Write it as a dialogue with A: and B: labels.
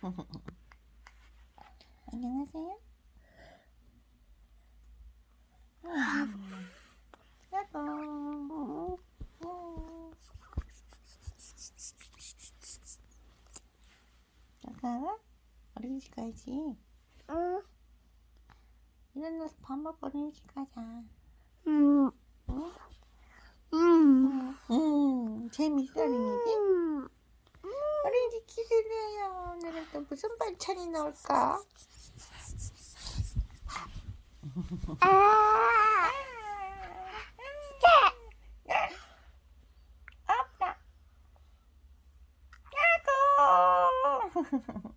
A: 안녕하세요. 여보. 나가 어린이집 가야지.
B: 응.
A: 일어나서 밥 먹고 어린이집 가자.
B: 음.
A: 응?
B: 음.
A: 응, 재밌어. 어린이집 또 무슨 반찬이 나올까?
B: 아.
A: 없다. 야고.